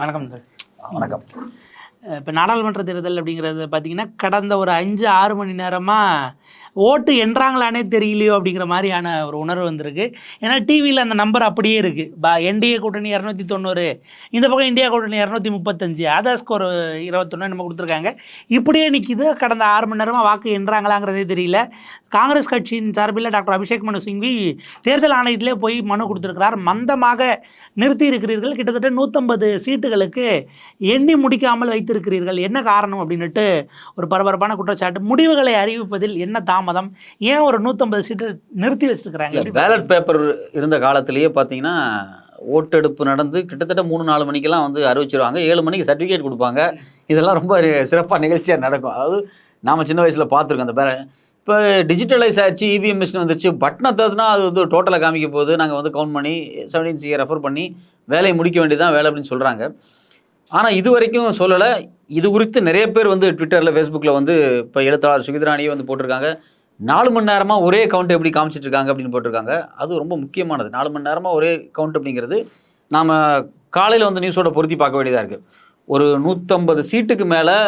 வணக்கம் சார். வணக்கம். இப்போ நாடாளுமன்ற தேர்தல் அப்படிங்கிறது பார்த்தீங்கன்னா கடந்த ஒரு அஞ்சு ஆறு மணி நேரமாக ஓட்டு என்றாங்களானே தெரியலையோ அப்படிங்கிற மாதிரியான ஒரு உணர்வு வந்திருக்கு. ஏன்னா டிவியில் அந்த நம்பர் அப்படியே இருக்குது பா என்டிஏ கூட்டணி இரநூத்தி தொண்ணூறு இந்த பக்கம் இந்தியா கூட்டணி இரநூத்தி முப்பத்தஞ்சு ஆதாஸ்க்கு ஒரு இருபத்தொன்று நம்ம கொடுத்துருக்காங்க. இப்படியே நிற்கிது கடந்த ஆறு மணி நேரமாக வாக்கு என்றாங்களாங்கிறதே தெரியல. காங்கிரஸ் கட்சியின் சார்பில் டாக்டர் அபிஷேக் மனு சிங்வி தேர்தல் ஆணையத்திலே போய் மனு கொடுத்துருக்கிறார். மந்தமாக நிறுத்தி இருக்கிறீர்கள். கிட்டத்தட்ட நூற்றம்பது சீட்டுகளுக்கு எண்ணி முடிக்காமல் வைத்திருக்கிறீர்கள். என்ன காரணம் அப்படின்னுட்டு ஒரு பரபரப்பான குற்றச்சாட்டு. முடிவுகளை அறிவிப்பதில் என்ன தாமதம்? ஏன் ஒரு நூற்றம்பது சீட்டு நிறுத்தி வச்சிருக்கிறாங்க? பேலட் பேப்பர் இருந்த காலத்திலேயே பார்த்தீங்கன்னா ஓட்டெடுப்பு நடந்து கிட்டத்தட்ட மூணு நாலு மணிக்கெல்லாம் வந்து அறிவிச்சிருவாங்க. ஏழு மணிக்கு சர்டிஃபிகேட் கொடுப்பாங்க. இதெல்லாம் ரொம்ப சிறப்பாக நிகழ்ச்சியாக நடக்கும். அதாவது நாம் சின்ன வயசில் பார்த்துருக்கோம் அந்த பேர இப்போ டிஜிட்டலைஸ் ஆயிடுச்சு இவிஎம் மிஷின் வந்துருச்சு. பட்டனை தகுதுனா அது வந்து டோட்டலாக காமிக்க போகுது. நாங்கள் வந்து கவுண்ட் பண்ணி செவன்டீன் சியை ரெஃபர் பண்ணி வேலையை முடிக்க வேண்டியதான் வேலை அப்படின்னு சொல்கிறாங்க ஆனால் இது வரைக்கும் சொல்லலை. இது குறித்து நிறைய பேர் வந்து ட்விட்டரில் ஃபேஸ்புக்கில் வந்து இப்போ எழுத்தாளர் சுகிதராணியே வந்து போட்டிருக்காங்க. நாலு மணி நேரமாக ஒரே கவுண்ட் எப்படி காமிச்சிட்ருக்காங்க அப்படின்னு போட்டிருக்காங்க. அது ரொம்ப முக்கியமானது. நாலு மணி நேரமாக ஒரே கவுண்ட் அப்படிங்கிறது நாம் காலையில் வந்து நியூஸோட பொருத்தி பார்க்க வேண்டியதாக இருக்குது ஒரு நூற்றம்பது சீட்டுக்கு மேலே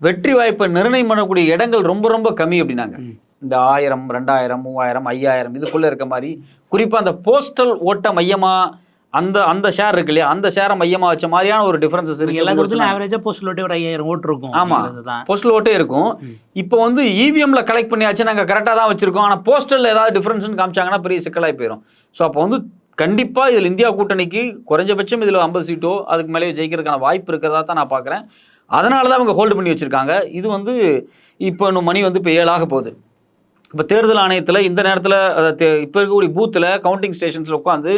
வெற்றி வாய்ப்பை நிர்ணயம் பண்ணக்கூடிய இடங்கள் ரொம்ப ரொம்ப கம்மி அப்படின்னாங்க. இந்த ஆயிரம் ரெண்டாயிரம் மூவாயிரம் ஐயாயிரம் இதுக்குள்ளே இருக்க மாதிரி குறிப்பாக அந்த போஸ்டல் ஓட்ட மையமாக அந்த அந்த ஷேர் இருக்கு இல்லையா? அந்த ஷேரை மையமாக வச்ச மாதிரியான ஒரு டிஃபரன்சஸ் எல்லா இருக்கு தூரத்திலும் ஆவரேஜாக போஸ்டல் ஓட்டே ஒரு ஐயாயிரம் ஓட்டு இருக்கும். ஆமா. அதுதான் போஸ்டல் ஓட்டே இருக்கும். இப்போ வந்து E இவிஎம்ல கலெக்ட் பண்ணியாச்சு நாங்கள் கரெக்டாக தான் வச்சிருக்கோம். ஆனால் போஸ்டலில் ஏதாவது டிஃபரன்ஸ்னு காமிச்சாங்கன்னா பெரிய சிக்கலாகி போயிடும் ஸோ அப்போ வந்து கண்டிப்பாக இதில் இந்தியா கூட்டணிக்கு குறைஞ்சபட்சம் இதில் ஐம்பது சீட்டோ அதுக்கு மேலே ஜெயிக்கிறதுக்கான வாய்ப்பு இருக்கிறதா தான் நான் பார்க்குறேன். அதனால தான் அவங்க ஹோல்டு பண்ணி வச்சிருக்காங்க. இது வந்து இப்போ இன்னும் மணி வந்து இப்போ ஏழாக போகுது. இப்போ தேர்தல் ஆணையத்தில் இந்த நேரத்தில் இப்போ இருக்கக்கூடிய பூத்தில் கவுண்டிங் ஸ்டேஷன்ஸில் உட்காந்து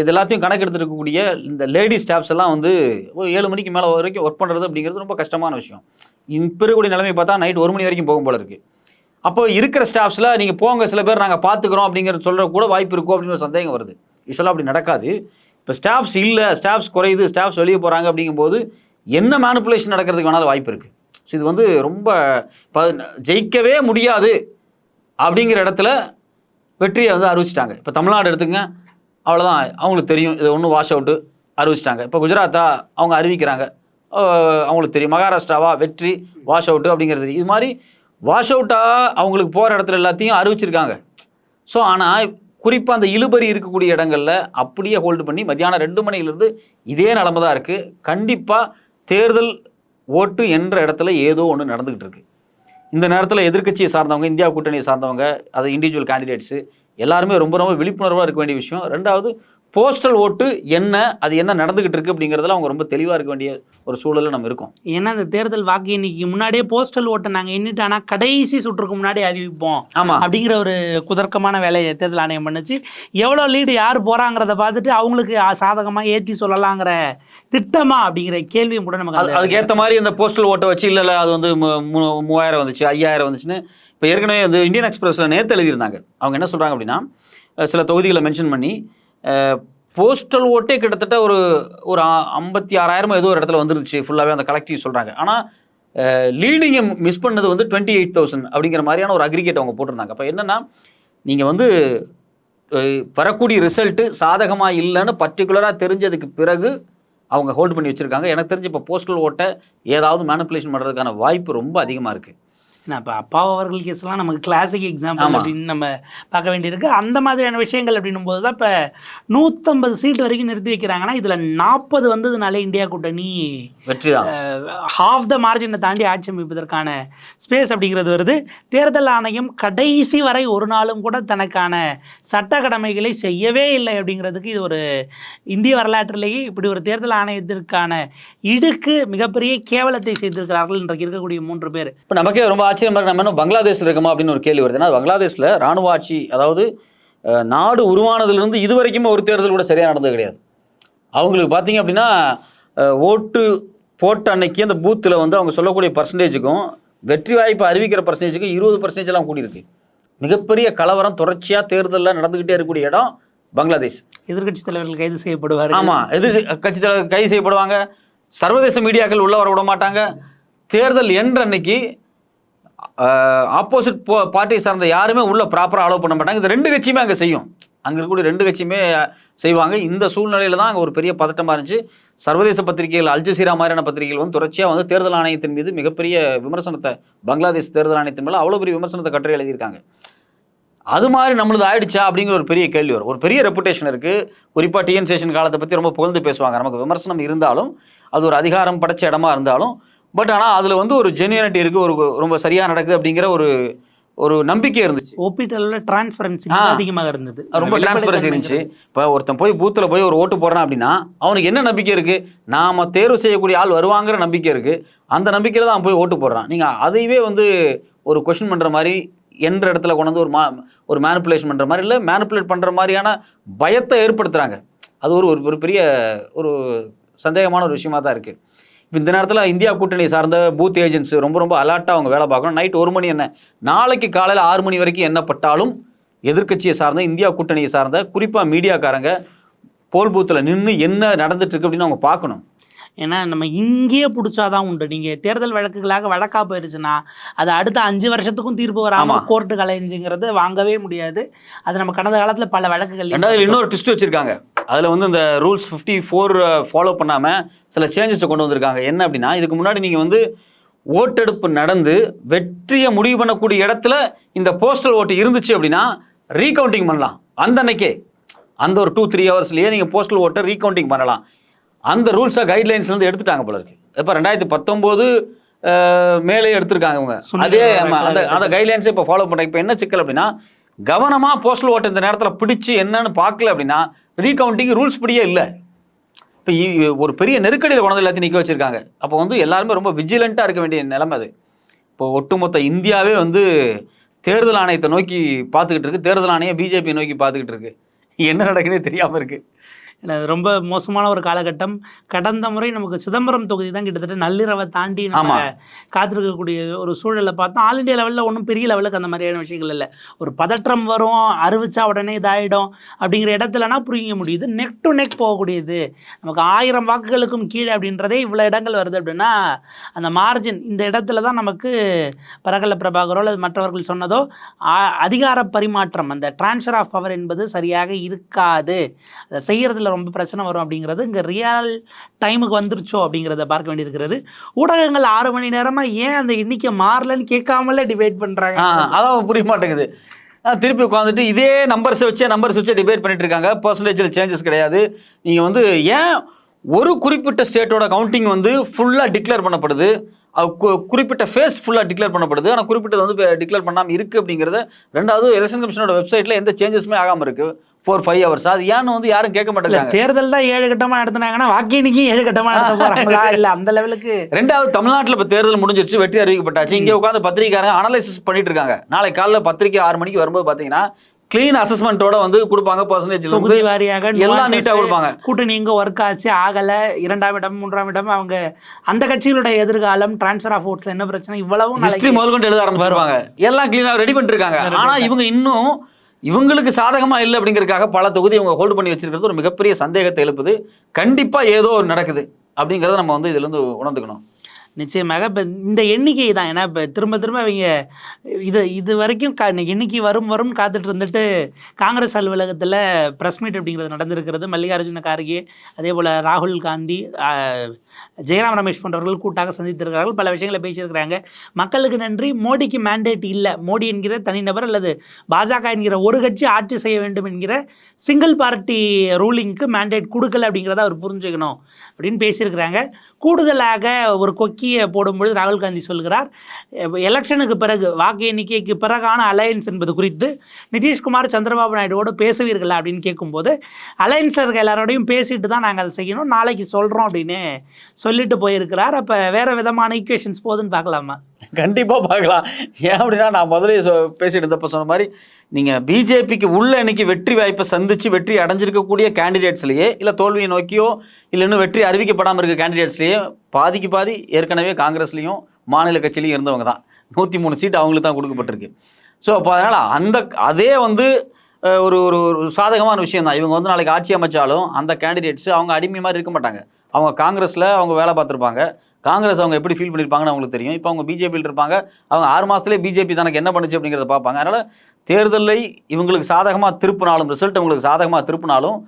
இது எல்லாத்தையும் கணக்கெடுத்துட்டு இருக்கக்கூடிய இந்த லேடி ஸ்டாஃப்ஸ் எல்லாம் வந்து ஒரு ஏழு மணிக்கு மேலே வரைக்கும் ஒர்க் பண்ணுறது அப்படிங்கிறது ரொம்ப கஷ்டமான விஷயம். இப்போ இருக்கக்கூடிய நிலைமை பார்த்தா நைட் ஒரு மணி வரைக்கும் போகும் போல இருக்குது அப்போ இருக்கிற ஸ்டாஃப்ஸில் நீங்கள் போங்க சில பேர் நாங்கள் பார்த்துக்குறோம் அப்படிங்கிறது சொல்கிற கூட வாய்ப்பு இருக்கும் அப்படின்னு ஒரு சந்தேகம் வருது. யூஸ்வலாக அப்படி நடக்காது. இப்போ ஸ்டாஃப்ஸ் இல்லை ஸ்டாஃப்ஸ் குறையுது ஸ்டாஃப்ஸ் வெளியே போகிறாங்க அப்படிங்கும்போது என்ன மேனிப்புலேஷன் நடக்கிறதுக்கு வேணாலும் வாய்ப்பு இருக்குது ஸோ இது வந்து ரொம்ப ப ஜெயிக்கவே முடியாது. அப்படிங்கிற இடத்துல வெற்றியை வந்து அறிவிச்சிட்டாங்க. இப்போ தமிழ்நாடு எடுத்துங்க அவ்வளோதான் அவங்களுக்கு தெரியும் இது ஒன்றும் வாஷ் அவுட்டு அறிவிச்சிட்டாங்க. இப்போ குஜராத்தா அவங்க அறிவிக்கிறாங்க. அவங்களுக்கு தெரியும். மகாராஷ்டிராவா வெற்றி வாஷ் அவுட்டு அப்படிங்கிறது. தெரியும். இது மாதிரி வாஷ் அவுட்டாக அவங்களுக்கு போகிற இடத்துல எல்லாத்தையும் அறிவிச்சிருக்காங்க. ஸோ ஆனால் குறிப்பாக அந்த இழுபறி இருக்கக்கூடிய இடங்களில் அப்படியே ஹோல்டு பண்ணி மத்தியானம் ரெண்டு மணிலேருந்து இதே நிலமை தான் இருக்குது கண்டிப்பாக தேர்தல் ஓட்டு என்ற இடத்துல ஏதோ ஒன்று நடந்துக்கிட்டு இருக்குது இந்த நேரத்தில் எதிர்கட்சியை சார்ந்தவங்க இந்தியா கூட்டணியை சார்ந்தவங்க அது இண்டிவிஜுவல் கேண்டிடேட்ஸு எல்லாருமே ரொம்ப ரொம்ப விழிப்புணர்வாக இருக்க வேண்டிய விஷயம். ரெண்டாவது போஸ்டல் ஓட்டு என்ன அது என்ன நடந்துகிட்டு இருக்கு அப்படிங்கிறதுல அவங்க ரொம்ப தெளிவாக இருக்க வேண்டிய ஒரு சூழலில் நம்ம இருக்கோம். ஏன்னா இந்த தேர்தல் வாக்கு எண்ணிக்கைக்கு முன்னாடியே போஸ்டல் ஓட்டை நாங்கள் எண்ணிட்டு ஆனால் கடைசி சுற்றுக்கு முன்னாடி அறிவிப்போம் ஆமாம் அப்படிங்கிற ஒரு குதர்க்கமான வேலையை தேர்தல் ஆணையம் பண்ணுச்சு. எவ்வளோ லீடு யார் போகிறாங்கிறத பார்த்துட்டு அவங்களுக்கு சாதகமாக ஏற்றி சொல்லலாங்கிற திட்டமா அப்படிங்கிற கேள்வியும் கூட நமக்கு அது அந்த- அதுக்கு ஏற்ற மாதிரி இந்த போஸ்டல் ஓட்டை வச்சு இல்லை இல்லை அது வந்து மூவாயிரம் வந்துச்சு ஐயாயிரம் வந்துச்சுன்னு இப்போ ஏற்கனவே வந்து இந்தியன் எக்ஸ்பிரஸில் நேற்று எழுதியிருந்தாங்க. அவங்க என்ன சொல்கிறாங்க அப்படின்னா சில தொகுதிகளை மென்ஷன் பண்ணி போஸ்டல் ஓட்டே கிட்டத்தட்ட ஒரு ஒரு ஐம்பத்தி ஆறாயிரமோ ஏதோ ஒரு இடத்துல வந்துருச்சு ஃபுல்லாகவே அந்த கலெக்டிவ் சொல்கிறாங்க ஆனால் லீடிங்கை மிஸ் பண்ணது வந்து டுவெண்ட்டி எயிட் தௌசண்ட் அப்படிங்கிற மாதிரியான ஒரு அக்ரிகேட் அவங்க போட்டிருந்தாங்க. அப்போ என்னென்னா நீங்கள் வந்து வரக்கூடிய ரிசல்ட்டு சாதகமாக இல்லைன்னு பர்டிகுலராக தெரிஞ்சதுக்கு பிறகு அவங்க ஹோல்டு பண்ணி வச்சுருக்காங்க. எனக்கு தெரிஞ்சு இப்போ போஸ்டல் ஓட்டை ஏதாவது மேனிப்புலேஷன் பண்ணுறதுக்கான வாய்ப்பு ரொம்ப அதிகமாக இருக்குது நான் இப்போ அப்பா அவர்கள் கேஸ்லாம் நமக்கு கிளாசிக் எக்ஸாம்பிள். அப்படின்னு நம்ம பார்க்க வேண்டியிருக்கு. அந்த மாதிரியான விஷயங்கள் அப்படின்னும் போது தான் இப்போ நூற்றம்பது சீட் வரைக்கும் நிறுத்தி வைக்கிறாங்கன்னா இதில் நாற்பது வந்ததுனால இந்தியா கூட்டணி வெற்றி ஹாஃப் த மார்ஜினை தாண்டி ஆட்சி அமைப்பதற்கான ஸ்பேஸ் அப்படிங்கிறது வருது. தேர்தல் ஆணையம் கடைசி வரை ஒரு நாளும் கூட தனக்கான சட்ட கடமைகளை செய்யவே இல்லை அப்படிங்கிறதுக்கு இது ஒரு இந்திய வரலாற்றிலேயே இப்படி ஒரு தேர்தல் ஆணையத்திற்கான இடுக்கு மிகப்பெரிய கேவலத்தை செய்திருக்கிறார்கள் இன்றைக்கு இருக்கக்கூடிய மூன்று பேர். இப்போ நமக்கே ரொம்ப ஆச்சரியமா இருக்கு நம்ம இன்னும் பங்களாதேஷ் இருக்கோமா அப்படின்னு ஒரு கேள்வி வருது. ஏன்னா பங்களாதேஷில் ராணுவ ஆட்சி அதாவது நாடு உருவானதுலேருந்து இது வரைக்கும் ஒரு தேர்தல் கூட சரியாக நடந்தது கிடையாது. அவங்களுக்கு பார்த்தீங்க அப்படின்னா ஓட்டு போட்ட அன்னைக்கு அந்த பூத்தில் வந்து அவங்க சொல்லக்கூடிய பர்சன்டேஜுக்கும் வெற்றி வாய்ப்பு அறிவிக்கிற பர்சன்டேஜுக்கும் இருபது பர்சன்டேஜ் எல்லாம் கூடியிருக்கு. மிகப்பெரிய கலவரம் தொடர்ச்சியாக தேர்தலில் நடந்துக்கிட்டே இருக்கக்கூடிய இடம் பங்களாதேஷ். எதிர்க்கட்சி தலைவர்கள் கைது செய்யப்படுவார்கள். ஆமா எது கட்சி தலைவர் கைது செய்யப்படுவாங்க. சர்வதேச மீடியாக்கள் உள்ள வர விட மாட்டாங்க. தேர்தல் என்ற அன்னைக்கு ஆப்போசிட் பார்ட்டியை சார்ந்த யாருமே உள்ளே ப்ராப்பராக அலோவ் பண்ண மாட்டாங்க. இந்த ரெண்டு கட்சியுமே அங்கே செய்யும். அங்கே இருக்கக்கூடிய ரெண்டு கட்சியுமே செய்வாங்க. இந்த சூழ்நிலையில் தான் அங்கே ஒரு பெரிய பதட்டமாக இருந்துச்சு. சர்வதேச பத்திரிகைகள் அல்ஜசீரா மாதிரியான பத்திரிகைகள் வந்து தொடர்ச்சியாக வந்து தேர்தல் ஆணையத்தின் மீது மிகப்பெரிய விமர்சனத்தை பங்களாதேஷ் தேர்தல் ஆணையத்தின் மேலே அவ்வளோ பெரிய விமர்சனத்தை கட்டுரை எழுதியிருக்காங்க. அது மாதிரி நம்மளது ஆயிடுச்சா அப்படிங்கிற ஒரு பெரிய கேள்வி வரும். ஒரு பெரிய ரெப்புடேஷன் இருக்குது குறிப்பாக டிஎன் சேஷன் காலத்தை பற்றி ரொம்ப புகழ்ந்து பேசுவாங்க. நமக்கு விமர்சனம் இருந்தாலும் அது ஒரு அதிகாரம் படைச்ச இடமா இருந்தாலும் பட் ஆனால் அதில் வந்து ஒரு ஜென்யூனிட்டி இருக்குது ஒரு ரொம்ப சரியாக நடக்குது அப்படிங்கிற ஒரு ஒரு நம்பிக்கை இருந்துச்சு. ஒப்பீட்டளவில் டிரான்ஸ்பரன்சி. அதிகமாக இருந்தது. ரொம்ப டிரான்ஸ்பரன்சி இருந்துச்சு. இப்போ ஒருத்தன் போய் பூத்தில் போய் ஒரு ஓட்டு போடுறான் அப்படின்னா அவனுக்கு என்ன நம்பிக்கை இருக்குது நாம தேர்வு செய்யக்கூடிய ஆள் வருவாங்கிற நம்பிக்கை இருக்குது அந்த நம்பிக்கையில் தான் அவன் போய் ஓட்டு போடுறான். நீங்கள் அதையவே வந்து ஒரு கொஷின் பண்ணுற மாதிரி என்ற இடத்துல கொண்டு வந்து ஒரு மா ஒரு மேனிப்புலேஷன் பண்ணுற மாதிரி இல்லை மேனிப்புலேட் பண்ணுற மாதிரியான பயத்தை ஏற்படுத்துகிறாங்க அது ஒரு ஒரு- பெரிய ஒரு சந்தேகமான ஒரு விஷயமா தான் இருக்குது இந்த நேரத்தில் இந்தியா கூட்டணி சார்ந்த பூத் ஏஜென்ட்ஸ் ரொம்ப ரொம்ப அலர்ட்டாக அவங்க வேலை பார்க்கணும். நைட் ஒரு மணி என்ன? நாளைக்கு காலையில் ஆறு மணி வரைக்கும் என்ன பட்டாலும் எதிர்க்கட்சியை சார்ந்த இந்தியா கூட்டணியை சார்ந்த குறிப்பாக மீடியாக்காரங்க போல் பூத்தில் நின்று என்ன நடந்துட்டு இருக்கு அப்படின்னு அவங்க பார்க்கணும். ஏன்னா நம்ம இங்கேயே பிடிச்சாதான் உண்டு. நீங்க தேர்தல் வழக்குகளாக வழக்கா போயிருச்சுன்னா அது அடுத்த அஞ்சு வருஷத்துக்கும் தீர்ப்பு வராம ஆமா. கோர்ட்டு கலைஞ்சுங்கிறது வாங்கவே முடியாது. அது நம்ம கடந்த காலத்துல பல வழக்குகள் இன்னொரு ட்விஸ்ட் வச்சிருக்காங்க. அதில் வந்து இந்த ரூல்ஸ் ஃபிஃப்டி ஃபோர் ஃபாலோ பண்ணாமல் சில சேஞ்சஸை கொண்டு வந்திருக்காங்க. என்ன அப்படின்னா இதுக்கு முன்னாடி நீங்கள் வந்து ஓட்டெடுப்பு நடந்து வெற்றியை முடிவு பண்ணக்கூடிய இடத்துல இந்த போஸ்டல் ஓட்டு இருந்துச்சு அப்படின்னா ரீகவுண்டிங் பண்ணலாம். அந்த அன்னைக்கே. அந்த ஒரு டூ த்ரீ ஹவர்ஸ்லேயே நீங்கள் போஸ்டல் ஓட்டை ரீகவுண்டிங் பண்ணலாம். அந்த ரூல்ஸை கைட்லைன்ஸ்லேருந்து எடுத்துட்டாங்க போல இருக்கு. இப்போ ரெண்டாயிரத்தி பத்தொம்போது மேலே எடுத்திருக்காங்க சுனில் அதே அந்த அந்த கைட்லைன்ஸை இப்போ ஃபாலோ பண்ணுறாங்க இப்போ என்ன சிக்கல் அப்படின்னா கவனமாக போஸ்டல் ஓட்டு இந்த நேரத்தில் பிடிச்சு என்னன்னு பார்க்கல அப்படின்னா ரீகவுண்டிங் ரூல்ஸ் படியே இல்லை. இப்போ ஒரு பெரிய நெருக்கடியில் கொண்டு எல்லாத்தையும் நிற்க வச்சிருக்காங்க. அப்போ வந்து எல்லாருமே ரொம்ப விஜிலண்ட்டாக இருக்க வேண்டிய நிலைமை அது. இப்போ ஒட்டுமொத்த இந்தியாவே வந்து தேர்தல் ஆணையத்தை நோக்கி பார்த்துக்கிட்டு இருக்கு. தேர்தல் ஆணையம் பிஜேபி நோக்கி பார்த்துக்கிட்டு இருக்கு. என்ன நடக்குன்னே தெரியாமல் இருக்கு. ஏன்னா, அது ரொம்ப மோசமான ஒரு காலகட்டம். கடந்த முறை நமக்கு சிதம்பரம் தொகுதி தான் கிட்டத்தட்ட நள்ளிரவை தாண்டி நம்ம. காத்திருக்கக்கூடிய ஒரு சூழலை பார்த்தோம் ஆல் இந்தியா லெவலில் ஒன்றும் பெரிய லெவலுக்கு அந்த மாதிரியான விஷயங்கள் இல்லை. ஒரு பதற்றம் வரும் அறிவிச்சா உடனே இதாயிடும் அப்படிங்கிற இடத்துலனா புரிஞ்சிக்க முடியுது. நெக் டு நெக் போகக்கூடியது. நமக்கு ஆயிரம் வாக்குகளுக்கும் கீழே அப்படின்றதே இவ்வளோ இடங்கள் வருது அப்படின்னா அந்த மார்ஜின் இந்த இடத்துல தான் நமக்கு பரகல பிரபாகரோ அல்லது மற்றவர்கள் சொன்னதோ அதிகார பரிமாற்றம் அந்த ட்ரான்ஸ்ஃபர் ஆஃப் பவர் என்பது சரியாக இருக்காது. அதை ரொம்ப பிரச்சனை வரும் அப்படிங்கிறது இங்கே ரியல் டைமுக்கு வந்துருச்சோ அப்படிங்கிறத பார்க்க வேண்டியிருக்கிறது. ஊடகங்கள் ஆறு மணி நேரமாக ஏன் அந்த எண்ணிக்கை மாறலன்னு கேட்காமலே டிபேட் பண்ணுறாங்க அதான் புரிய மாட்டேங்குது. திருப்பி உட்காந்துட்டு இதே நம்பர்ஸை வச்சே நம்பர்ஸ் வச்சே டிபேட் பண்ணிட்டு இருக்காங்க. பர்சன்டேஜில் சேஞ்சஸ் கிடையாது. நீங்கள் வந்து ஏன் ஒரு குறிப்பிட்ட ஸ்டேட்டோட கவுண்டிங் வந்து ஃபுல்லாக டிக்ளேர் பண்ணப்படுது? அது கு- குறிப்பிட்ட ஃபேஸ் ஃபுல்லாக டிக்ளேர் பண்ணப்படுது. ஆனால் குறிப்பிட்டது வந்து டிக்ளேர் பண்ணாமல் இருக்குது அப்படிங்கிறத ரெண்டாவது எலெக்ஷன் கமிஷனோட வெப்சைட்டில் எந்த சேஞ்சஸுமே ஆகாமல் இருக்குது ஃபோர் ஃபைவ் ஹவர்ஸ் அது ஏன்னு வந்து யாரும் கேட்க மாட்டேங்கிறாங்க. தேர்தல் தான் ஏழு கட்டமா நடத்துனாங்கன்னா வாக்கு எண்ணிக்கை ஏழு கட்டமா நடத்த போறாங்களா? இல்ல அந்த லெவலுக்கு. ரெண்டாவது தமிழ்நாட்டில் இப்போ தேர்தல் முடிஞ்சிருச்சு வெற்றி அறிவிக்கப்பட்டாச்சு. இங்கே உட்காந்து பத்திரிக்கைக்காரங்க அனலைசிஸ் பண்ணிட்டு இருக்காங்க. நாளை காலைல பத்திரிக்கை ஆறு மணிக்கு வரும்போது பார்த்தீங்கன்னா க்ளீன் அசஸ்மெண்ட்டோட வந்து கொடுப்பாங்க பர்சன்டேஜ் தொகுதி வாரியாக எல்லாம் நீட்டாக கொடுப்பாங்க. கூட்டணி எங்க ஒர்க் ஆச்சு ஆகல. இரண்டாம் இடம் மூன்றாம் இடம் அவங்க அந்த கட்சிகளுடைய எதிர்காலம் டிரான்ஸ்ஃபர் ஆஃப் ஓட்ஸ்ல என்ன பிரச்சனை? இவ்வளவும் ஹிஸ்டரி முதல் கொண்டு எழுத ஆரம்பிச்சிருவாங்க. எல்லாம் க்ளீனாக ரெடி பண்ணிட்டு இருக்காங்க. Ready ஆனா இவங்க இன்னும் இவங்களுக்கு சாதகமா இல்லை அப்படிங்கிறதுக்காக பல தொகுதி இவங்க ஹோல்டு பண்ணி வச்சிருக்கிறது ஒரு மிகப்பெரிய சந்தேகத்தை எழுப்புது. கண்டிப்பாக ஏதோ ஒரு நடக்குது அப்படிங்கிறத நம்ம வந்து இதுலேருந்து உணர்ந்துக்கணும். நிச்சயமாக. இப்போ இந்த எண்ணிக்கை தான். ஏன்னா இப்போ திரும்ப திரும்ப அவங்க இது இது வரைக்கும் கா எண்ணிக்கை வரும் வரும் காத்துட்டு இருந்துட்டு காங்கிரஸ் அலுவலகத்தில் ப்ரெஸ் மீட் அப்படிங்கிறது நடந்திருக்கிறது. மல்லிகார்ஜுன கார்கே அதே போல் ராகுல் காந்தி ஜெயராம் ரமேஷ் போன்றவர்கள் கூட்டாக சந்தித்திருக்கிறார்கள். பல விஷயங்களை பேசியிருக்கிறாங்க. மக்களுக்கு நன்றி. மோடிக்கு மேண்டேட் இல்லை. மோடி என்கிற தனிநபர் அல்லது பாஜக என்கிற ஒரு கட்சி ஆட்சி செய்ய வேண்டும் என்கிற சிங்கிள் பார்ட்டி ரூலிங்க்கு மேண்டேட் கொடுக்கல அப்படிங்கிறத அவர் புரிஞ்சுக்கணும் அப்படின்னு பேசியிருக்கிறாங்க. கூடுதலாக ஒரு கொக்கியை போடும்பொழுது ராகுல் காந்தி சொல்கிறார் எலெக்ஷனுக்கு பிறகு வாக்கு எண்ணிக்கைக்கு பிறகான அலையன்ஸ் என்பது குறித்து நிதிஷ்குமார் சந்திரபாபு நாயுடுவோடு பேசுவீர்களா? அப்படின்னு கேட்கும்போது அலையன்ஸர்கள் எல்லாரோடையும் பேசிட்டு தான் நாங்கள் அதை செய்யணும் நாளைக்கு சொல்கிறோம் அப்படின்னு சொல்லிட்டு போயிருக்கிறார். அப்போ வேறு விதமான ஈக்குவேஷன்ஸ் போகுதுன்னு பார்க்கலாமா? கண்டிப்பாக பார்க்கலாம். ஏன் அப்படின்னா நான் முதலே சொ- பேசிட்டு இருந்தப்போ சொன்ன மாதிரி நீங்கள் பிஜேபிக்கு உள்ள இன்னைக்கு வெற்றி வாய்ப்பை சந்திச்சு வெற்றி அடைஞ்சிருக்கக்கூடிய கேண்டிடேட்ஸ்லேயே இல்லை தோல்வியை நோக்கியோ இல்லை இன்னும் வெற்றி அறிவிக்கப்படாமல் இருக்க கேண்டிடேட்ஸ்லேயே பாதிக்கு பாதி ஏற்கனவே காங்கிரஸ்லேயும் மாநில கட்சியிலையும் இருந்தவங்க தான். நூற்றி மூணு சீட் அவங்களுக்கு தான் கொடுக்கப்பட்டிருக்கு. ஸோ அப்போ அதனால் அந்த அதே வந்து ஒரு ஒரு ஒரு சாதகமான விஷயம் தான். இவங்க வந்து நாளைக்கு ஆட்சி அமைச்சாலும் அந்த கேண்டிடேட்ஸ் அவங்க அடிமை மாதிரி இருக்க மாட்டாங்க. அவங்க காங்கிரஸில் அவங்க வேலை பார்த்துருப்பாங்க. காங்கிரஸ் அவங்க எப்படி ஃபீல் பண்ணியிருப்பாங்கன்னு அவங்களுக்கு தெரியும். இப்போ அவங்க பிஜேபியில் இருப்பாங்க. அவங்க ஆறு மாதத்துலேயே பிஜேபி தனக்கு என்ன பண்ணுச்சு அப்படிங்கிறத பார்ப்பாங்க. அதனால் தேர்தலை இவங்களுக்கு சாதகமாக திருப்பினாலும் ரிசல்ட் அவங்களுக்கு சாதகமாக திருப்பினாலும்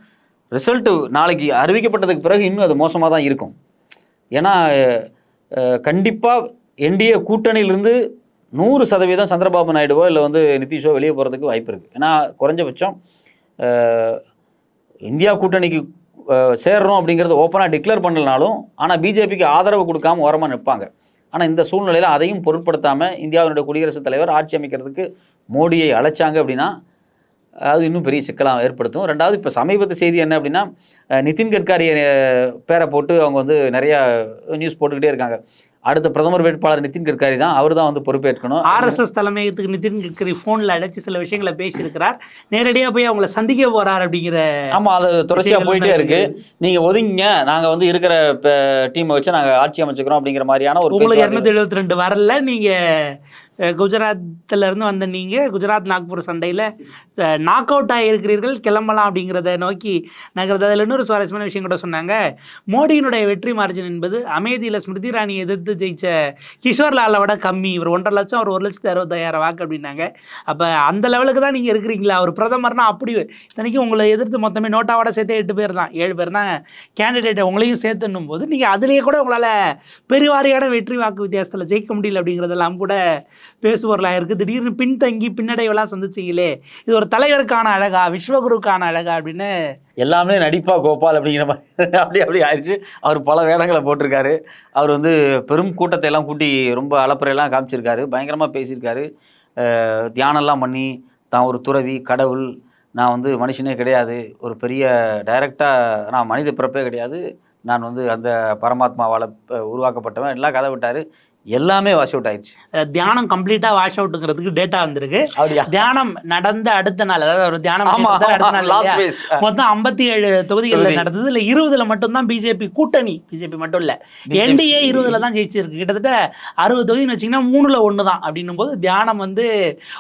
ரிசல்ட்டு நாளைக்கு அறிவிக்கப்பட்டதுக்கு பிறகு இன்னும் அது மோசமாக தான் இருக்கும். ஏன்னா கண்டிப்பாக என்டிஏ கூட்டணியிலிருந்து நூறு சதவீதம் சந்திரபாபு நாயுடுவோ இல்லை வந்து நிதிஷோ வெளியே போகிறதுக்கு வாய்ப்பு இருக்குது ஏன்னா குறைஞ்சபட்சம் இந்தியா கூட்டணிக்கு சேர்றோம் அப்படிங்கிறது ஓப்பனாக டிக்ளேர் பண்ணலனாலும் ஆனால் பிஜேபிக்கு ஆதரவு கொடுக்காம ஓரமாக நிற்பாங்க ஆனால் இந்த சூழ்நிலையில் அதையும் பொருட்படுத்தாமல் இந்தியாவினுடைய குடியரசுத் தலைவர் ஆட்சி அமைக்கிறதுக்கு மோடியை அழைச்சாங்க அப்படின்னா அது இன்னும் பெரிய சிக்கலாக ஏற்படுத்தும். ரெண்டாவது இப்போ சமீபத்து செய்தி என்ன அப்படின்னா நிதின் கட்காரி பேரை போட்டு அவங்க வந்து நிறையா நியூஸ் போட்டுக்கிட்டே இருக்காங்க. அடுத்த பிரதமர் வேட்பாளர் நிதின் கட்காரி தான் அவர் தான் வந்து பொறுப்பேற்கணும். ஆர்எஸ்எஸ் தலைமையகத்துக்கு நிதின் கட்கரி ஃபோனில் அழைச்சி சில விஷயங்களை பேசியிருக்கிறார். நேரடியாக போய் அவங்கள சந்திக்க போறார் அப்படிங்கிற ஆமா அது தொடர்ச்சியா விஷயங்கள் போயிட்டே இருக்கு. நீங்க ஒதுங்கிங்க நாங்க வந்து இருக்கிற டீமை வச்சு நாங்க ஆட்சி அமைச்சுக்கிறோம் அப்படிங்கிற மாதிரியான ஒரு உங்களுக்கு. இரநூத்தி எழுபத்தி ரெண்டு வரல நீங்க குஜராத்திலேருந்து இருந்து வந்த நீங்கள் குஜராத் நாக்பூர் சண்டையில் நாக் அவுட் ஆகியிருக்கிறீர்கள் கிளம்பலாம் அப்படிங்கிறத நோக்கி நகர்றது அதில் இன்னொரு சுவாரஸ்யமான விஷயம் கூட சொன்னாங்க. மோடியினுடைய வெற்றி மார்ஜின் என்பது அமைதியில் ஸ்மிருதி ராணி எதிர்த்து ஜெயிச்ச கிஷோர்லாலை விட கம்மி. இவர் ஒன்றரை லட்சம் அவர் ஒரு லட்சத்து அறுபத்தாயிரம் வாக்கு அப்படின்னாங்க. அப்போ அந்த லெவலுக்கு தான் நீங்கள் இருக்கிறீங்களா? அவர் பிரதமர்னா அப்படி இத்தனைக்கும் உங்களை எதிர்த்து மொத்தமே நோட்டாவோட சேர்த்து எட்டு பேர் தான் ஏழு பேர் தான் கேண்டிடேட்டை உங்களையும் சேர்த்துன்னும் போது நீங்கள் அதுலேயே கூட உங்களால் பெருவாரியான வெற்றி வாக்கு வித்தியாசத்தில் ஜெயிக்க முடியல அப்படிங்கிறதெல்லாம் கூட பேசுபொருளாக இருக்குது திடீர்னு பின்தங்கி பின்னடைவெல்லாம் சந்திச்சிங்களே இது ஒரு தலைவருக்கான அழகா விஸ்வகுருக்கான அழகா அப்படின்னு. எல்லாமே நடிப்பா கோபால் அப்படிங்கிற மாதிரி. அப்படி அப்படி ஆயிடுச்சு. அவர் பல வேடங்களை போட்டிருக்காரு. அவர் வந்து பெரும் கூட்டத்தை எல்லாம் கூட்டி ரொம்ப அலப்பறையெல்லாம் காமிச்சிருக்காரு. பயங்கரமாக பேசியிருக்காரு. தியானம்லாம் பண்ணி தான் ஒரு துறவி கடவுள் நான் வந்து மனுஷனே கிடையாது. ஒரு பெரிய டைரக்டாக நான் மனித பிறப்பே கிடையாது. நான் வந்து அந்த பரமாத்மாவால் உருவாக்கப்பட்டவன். எல்லாம் கதை விட்டார். எல்லாமே வாஷ் அவுட் ஆயிடுச்சு. தியானம் கம்ப்ளீட்டா வாஷ் அவுட்டுங்கிறதுக்கு டேட்டா வந்திருக்கு. தியானம் நடந்த அடுத்த நாள் அதாவது ஒரு தியானம் அடுத்த நாள் மொத்தம் ஐம்பத்தி ஏழு தொகுதிகள்ல தொகுதி. நடந்தது. இல்ல இருபதுல மட்டும்தான் பிஜேபி கூட்டணி. பிஜேபி மட்டும் இல்ல. என்டிஏ இருபதுல தான் ஜெயிச்சிருக்கு. கிட்டத்தட்ட அறுபது தொகுதின்னு வச்சீங்கன்னா மூணுல ஒன்று தான் அப்படின்னும் போது தியானம் வந்து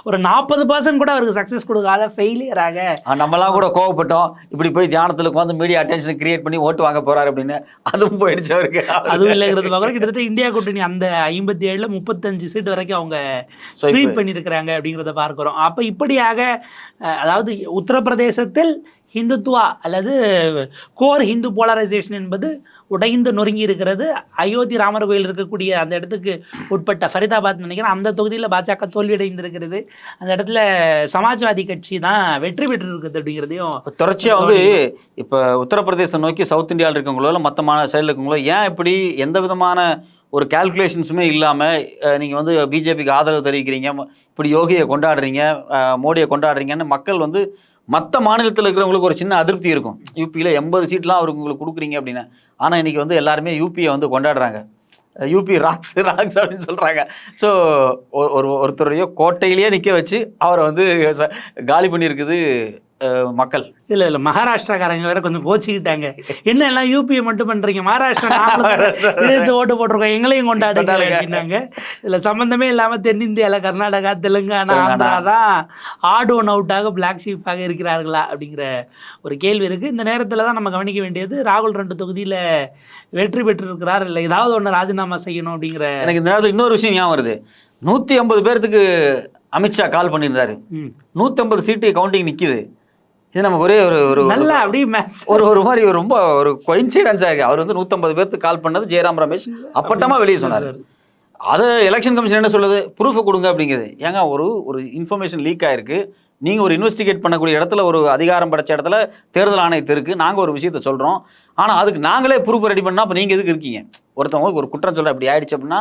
ஒரு நாற்பது பர்சன்ட் கூட அவருக்கு சக்சஸ் கொடுக்காத ஃபெயிலியராக ஆ, நம்மலாம் கூட கோவப்பட்டோம். இப்படி போய் தியானத்துல உட்காந்து மீடியா அட்டென்ஷன் கிரியேட் பண்ணி ஓட்டு வாங்க போறாரு அப்படின்னு. அதுவும் போயிடுச்சு அவருக்கு. அதுவும் இல்லைங்கிறது பார்க்குறோம். கிட்டத்தட்ட இந்தியா கூட்டணி அந்த ஐம்பத்தி ஏழுல முப்பத்தஞ்சு சீட் வரைக்கும் அவங்க. ஸ்வீப் பண்ணியிருக்கிறாங்க அப்படிங்கிறத பார்க்குறோம் அப்போ இப்படியாக அதாவது உத்தரப்பிரதேசத்தில் ஹிந்துத்துவா அல்லது கோர் ஹிந்து போலரைசேஷன் என்பது உடைந்து நொறுங்கி இருக்கிறது. அயோத்தி ராமர் கோயில் இருக்கக்கூடிய அந்த இடத்துக்கு உட்பட்ட ஃபரிதாபாத் நினைக்கிறேன். அந்த தொகுதியில் பாஜக தோல்வியடைந்திருக்கிறது. அந்த இடத்துல சமாஜ்வாதி கட்சி தான் வெற்றி பெற்றிருக்குது அப்படிங்கிறதையும் தொடர்ச்சியா வந்து இப்ப உத்தரப்பிரதேசம் நோக்கி சவுத் இந்தியாவில் இருக்கவங்களோ இல்லை மற்ற மா சைடில் இருக்கவங்களோ ஏன் இப்படி எந்த விதமான ஒரு கால்குலேஷன்ஸுமே இல்லாமல் நீங்கள் வந்து பிஜேபிக்கு ஆதரவு தெரிவிக்கிறீங்க இப்படி யோகியை கொண்டாடுறீங்க மோடியை கொண்டாடுறீங்கன்னு மக்கள் வந்து மற்ற மாநிலத்தில் இருக்கிறவங்களுக்கு ஒரு சின்ன அதிருப்தி இருக்கும். யூபியில் எண்பது சீட்லாம் அவருக்கு உங்களுக்கு கொடுக்குறீங்க அப்படின்னு ஆனால் இன்றைக்கி வந்து எல்லாருமே யூபியை வந்து கொண்டாடுறாங்க. யூபி ராக்ஸ் ராக்ஸ் அப்படின்னு சொல்கிறாங்க ஸோ ஒரு ஒருத்தரையோ கோட்டையிலேயே நிற்க வச்சு அவரை வந்து ச- காலி பண்ணியிருக்குது மக்கள். இல்ல இல்ல மகாராஷ்டிராக்காரங்க வேற கொஞ்சம் கோச்சிக்கிட்டாங்க. என்ன எல்லாம் யூபியை மட்டும் பண்றீங்க? மகாராஷ்டிரா எதிர்த்து ஓட்டு போட்டிருக்கோம். எங்களையும் கொண்டாடுங்க கொண்டாடுங்க. அப்படின்னாங்க. இதுல சம்பந்தமே இல்லாம தென்னிந்தியால கர்நாடகா தெலுங்கானா. ஆந்திரா தான் ஆட் ஒன் அவுட்டாக பிளாக் ஷீப்பாக இருக்கிறார்களா அப்படிங்கிற ஒரு கேள்வி இருக்கு. இந்த நேரத்துல தான் நம்ம கவனிக்க வேண்டியது ராகுல் ரெண்டு தொகுதியில வெற்றி பெற்றிருக்கிறார் இல்லை ஏதாவது ஒண்ணு ராஜினாமா செய்யணும் அப்படிங்கிற எனக்கு இந்த நேரத்தில் இன்னொரு விஷயம் ஞாபகம் வருது. நூற்றி ஐம்பது பேர்த்துக்கு அமித்ஷா கால் பண்ணியிருந்தாரு. நூற்றி ஐம்பது சீட்டு கவுண்டிங் நிற்கிது இது நமக்கு ஒரே ஒரு ஒரு நல்லா அப்படியே மேட்ச் ஒரு ஒரு மாதிரி ஒரு ரொம்ப ஒரு கொயின்சிடன்ஸாக இருக்கு. அவர் வந்து நூற்றம்பது பேர்த்துக்கு கால் பண்ணது ஜெயராம் ரமேஷ். அப்பட்டமா வெளியே சொன்னார். அதை எலெக்ஷன் கமிஷன் என்ன சொல்லுது? ப்ரூஃப் கொடுங்க அப்படிங்கிறது ஏங்க ஒரு ஒரு இன்ஃபர்மேஷன் லீக் ஆயிருக்கு. நீங்கள் ஒரு இன்வெஸ்டிகேட் பண்ணக்கூடிய இடத்துல ஒரு அதிகாரம் படைச்ச இடத்துல தேர்தல் ஆணையத்து இருக்குது நாங்கள் ஒரு விஷயத்த சொல்கிறோம் ஆனால் அதுக்கு நாங்களே ப்ரூஃப் ரெடி பண்ணால் அப்போ நீங்கள் எதுக்கு இருக்கீங்க? ஒருத்தவங்க ஒரு குற்றம் சொல்ல அப்படி ஆயிடுச்சு அப்படின்னா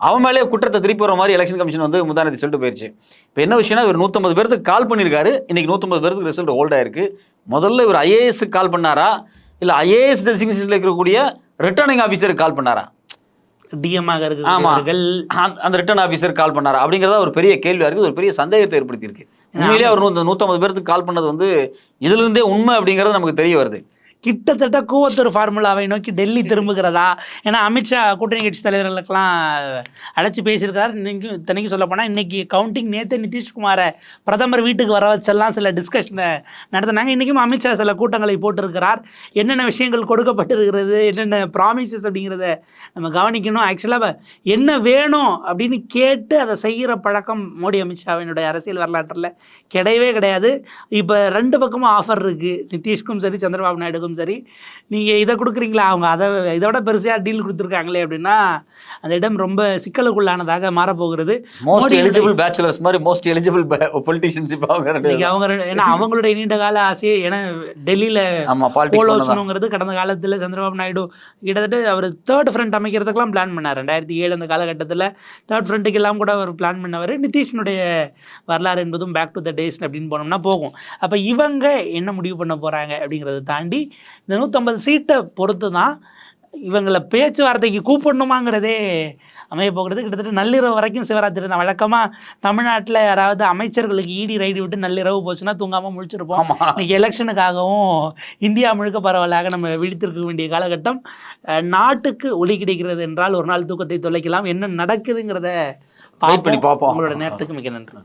அவன் மேலே குற்றத்தை திருப்பி வர மாதிரி எலெக்ஷன் கமிஷன் வந்து முந்தானத்தை சொல்லிட்டு போயிடுச்சு இப்போ என்ன விஷயம்னா இவர் நூற்றம்பது பேருக்கு கால் பண்ணியிருக்காரு. இன்னைக்கு நூற்றம்பது பேருக்கு ரிசல்ட் ஹோல்ட் ஆயிருக்கு. முதல்ல இவர் ஐஏஎஸ்க்கு கால் பண்ணாரா? இல்லை ஐஏஎஸ் டெசிக்னேஷனில் இருக்கக்கூடிய ரிட்டர்னிங் ஆஃபீஸருக்கு கால் பண்ணாரா? டிஎம்மாக ஆமா. இருக்கிறவர்கள் அந்த- ரிட்டர்ன் ஆஃபீஸர் கால் பண்ணாரா? அப்படிங்கிறத ஒரு பெரிய கேள்வியா இருக்கு. ஒரு பெரிய சந்தேகத்தை ஏற்படுத்தியிருக்கு. உண்மையிலேயே அவர் நூற்றம்பது பேருக்கு கால் பண்ணது வந்து இதுல இருந்தே உண்மை அப்படிங்கிறது நமக்கு தெரிய வருது. கிட்டத்தட்ட கூவத்தூர் ஃபார்முலாவை நோக்கி டெல்லி திரும்புகிறதா? ஏன்னா அமித்ஷா கூட்டணி கட்சி தலைவர்களுக்கெல்லாம் அழைச்சி பேசியிருக்காரு இன்னைக்கு இத்தனைக்கும் சொல்ல போனால் இன்னைக்கு கவுண்டிங் நேற்று நிதிஷ்குமாரை பிரதமர் வீட்டுக்கு வர வச்செல்லாம் சில டிஸ்கஷனை நடத்தினாங்க. இன்றைக்கும் அமித்ஷா சில கூட்டங்களை போட்டிருக்கிறார். என்னென்ன விஷயங்கள் கொடுக்கப்பட்டிருக்கிறது? என்னென்ன ப்ராமிசஸ் அப்படிங்கிறத நம்ம கவனிக்கணும். ஆக்சுவலாக என்ன வேணும் அப்படின்னு கேட்டு அதை செய்கிற பழக்கம் மோடி அமித்ஷாவினுடைய அரசியல் வரலாற்றில் கிடையவே கிடையாது. இப்போ ரெண்டு பக்கமும் ஆஃபர் இருக்குது நிதிஷ்கும் சரி சந்திரபாபு நாயுடுக்கும் சரி. நீங்கள் இதை கொடுக்குறீங்களா? அவங்க அதை இதோட பெருசாக டீல் கொடுத்துருக்காங்களே அப்படின்னா அந்த இடம் ரொம்ப சிக்கலுக்குள்ளானதாக மாறப்போகிறது. மோஸ்ட் எலிஜிபிள் பேச்சுலர்ஸ் மாதிரி மோஸ்ட் எலிஜிபிள் பொலிட்டிஷியன்ஸ் இப்போ அவங்க அவங்க ஏன்னா அவங்களுடைய நீண்ட கால ஆசையே ஏன்னா டெல்லியில் ஆமா போல பாலிடிக்ஸ் வச்சுணுங்கிறது கடந்த காலத்தில் சந்திரபாபு நாயுடு கிட்டத்தட்ட அவர் தேர்ட் ஃப்ரண்ட் அமைக்கிறதுக்கெல்லாம் பிளான் பண்ணார். ரெண்டாயிரத்தி ஏழு அந்த காலகட்டத்தில் தேர்ட் ஃப்ரண்ட்டுக்கு எல்லாம் கூட அவர் பிளான் பண்ணவர் நிதிஷினுடைய வரலாறு என்பதும் பேக் டு த டேஸ் அப்படின்னு போனோம்னா போகும். அப்போ இவங்க என்ன முடிவு பண்ண போகிறாங்க அப்படிங்கிறத தாண்டி இந்த நூற்றம்பது சீட்டை பொறுத்து தான் இவங்களை பேச்சுவார்த்தைக்கு கூப்பிடணுமாங்கிறதே அமைய போகிறது. கிட்டத்தட்ட நள்ளிரவு வரைக்கும் சிவராத்திரி தான். வழக்கமாக தமிழ்நாட்டில் யாராவது அமைச்சர்களுக்கு ஈடி ரைடு விட்டு நள்ளிரவு போச்சுன்னா தூங்காமல் முழிச்சிருப்போம். இன்னைக்கு எலெக்ஷனுக்காகவும் இந்தியா முழுக்க பரவலாக நம்ம விழித்திருக்க வேண்டிய காலகட்டம். நாட்டுக்கு ஒளி கிடைக்கிறது என்றால் ஒரு நாள் தூக்கத்தை தொலைக்கலாம். என்ன நடக்குதுங்கிறத பார்ப்போம். உங்களோட நேரத்துக்கு மிக நன்றி.